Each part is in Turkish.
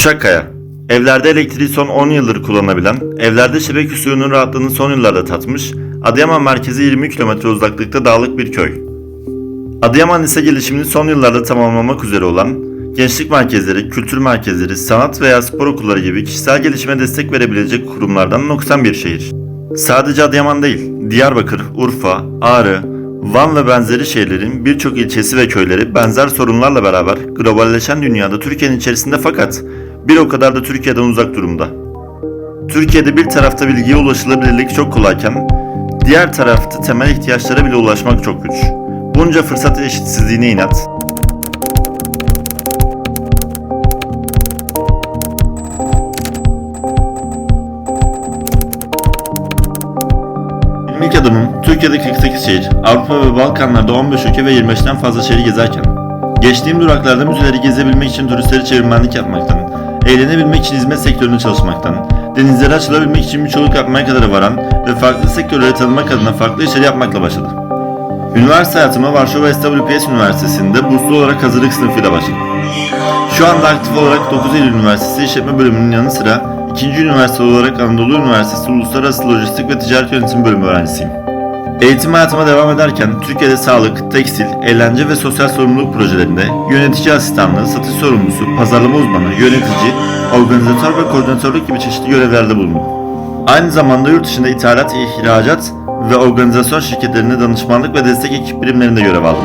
Uşakkaya Evlerde elektriği son 10 yıldır kullanabilen, evlerde şebeke suyunun rahatlığını son yıllarda tatmış, Adıyaman merkezi 20 kilometre uzaklıkta dağlık bir köy. Adıyaman lise gelişimini son yıllarda tamamlamak üzere olan, gençlik merkezleri, kültür merkezleri, sanat veya spor okulları gibi kişisel gelişime destek verebilecek kurumlardan noksan bir şehir. Sadece Adıyaman değil, Diyarbakır, Urfa, Ağrı, Van ve benzeri şehirlerin birçok ilçesi ve köyleri benzer sorunlarla beraber globalleşen dünyada Türkiye'nin içerisinde fakat bir o kadar da Türkiye'den uzak durumda. Türkiye'de bir tarafta bilgiye ulaşılabilirlik çok kolayken, diğer tarafta temel ihtiyaçlara bile ulaşmak çok güç. Bunca fırsat eşitsizliğine inat, İlk adımım Türkiye'de 48 şehir, Avrupa ve Balkanlarda 15 ülke ve 25'ten fazla şehri gezerken, geçtiğim duraklarda müzeleri gezebilmek için turistleri çevirmenlik yapmaktan, eğlenebilmek için hizmet sektöründe çalışmaktan, denizlere açılabilmek için birçoluk yapmaya kadar varan ve farklı sektörleri tanımak adına farklı işleri yapmakla başladı. Üniversite hayatıma Varşova SWPS Üniversitesi'nde burslu olarak hazırlık sınıfıyla başladım. Şu anda aktif olarak 9 Eylül Üniversitesi İşletme Bölümünün yanı sıra ikinci üniversite olarak Anadolu Üniversitesi Uluslararası Lojistik ve Ticaret Yönetimi Bölümü öğrencisiyim. Eğitim hayatıma devam ederken Türkiye'de sağlık, tekstil, eğlence ve sosyal sorumluluk projelerinde yönetici asistanlığı, satış sorumlusu, pazarlama uzmanı, yönetici, organizatör ve koordinatörlük gibi çeşitli görevlerde bulundum. Aynı zamanda yurt dışında ithalat, ihracat ve organizasyon şirketlerinde danışmanlık ve destek ekip birimlerinde görev aldım.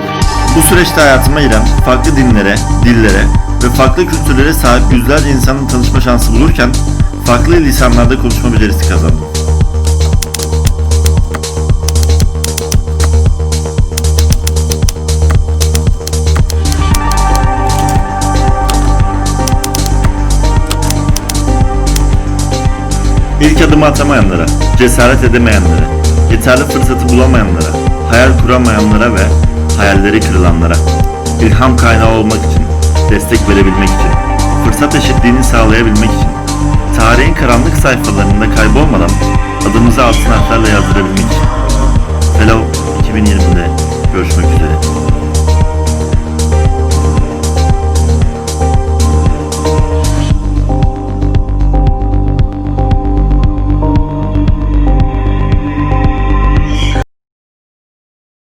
Bu süreçte hayatıma giren farklı dinlere, dillere ve farklı kültürlere sahip yüzlerce insanla tanışma şansı bulurken farklı lisanlarda konuşma becerisi kazandım. İlk adımı atamayanlara, cesaret edemeyenlere, yeterli fırsatı bulamayanlara, hayal kuramayanlara ve hayalleri kırılanlara, ilham kaynağı olmak için, destek verebilmek için, fırsat eşitliğini sağlayabilmek için, tarihin karanlık sayfalarında kaybolmadan adımızı altın harflerle yazdırabilmek için. Fellow 2020'de görüşmek üzere.